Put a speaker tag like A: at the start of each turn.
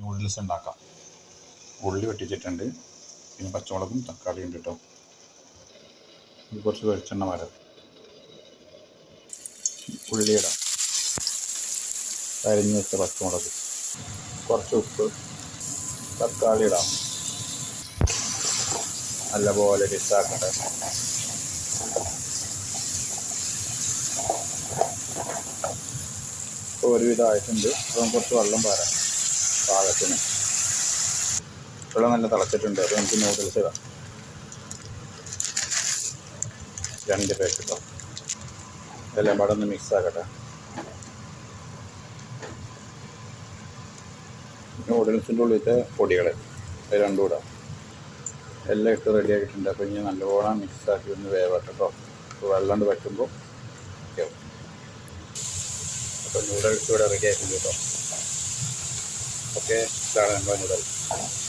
A: Noodles ഉണ്ടാക്കാം. ഉള്ളി വെട്ടിച്ചിട്ടുണ്ട്. പിന്നെ പച്ചമുളകും തക്കാളിയും ഉണ്ട് കേട്ടോ കുറച്ച് വെളിച്ചെണ്ണ വരാം ഉള്ളിയിടാം. കരിഞ്ഞ് വെച്ച പച്ചമുളക്. കുറച്ച് ഉപ്പ്. തക്കാളി ഇടാം. നല്ലപോലെ മിക്സാക്കട്ടെ. ഒരുവിധമായിട്ടുണ്ട് അപ്പം കുറച്ച് വെള്ളം പാരാം. പാകത്തിന്. വെള്ളം നല്ല തിളച്ചിട്ടുണ്ട്. അപ്പോൾ നമുക്ക് നൂഡിൽസ് ഇടാം. രണ്ട് പാക്കറ്റോ ഇതെല്ലാം പാടെ ഒന്ന് മിക്സ് ആക്കട്ടെ. നൂഡിൽസിന്റെ ഉള്ളിലത്തെ പൊടികൾ രണ്ടും ഇടാം. എല്ലാം ഇട്ട് റെഡി ആക്കിയിട്ടുണ്ട്. അപ്പോൾ ഇനി നല്ലപോലെ മിക്സ് ആക്കി ഒന്ന് വേവട്ടോ കേട്ടോ വെള്ളം വയ്ക്കുമ്പോൾ അപ്പോൾ നൂഡിൽസ് ഇവിടെ റെഡി ആയിട്ടുണ്ട് കേട്ടോ ഓക്കെ ഇതാണ് നമ്മുടെ നൂഡിൽസ്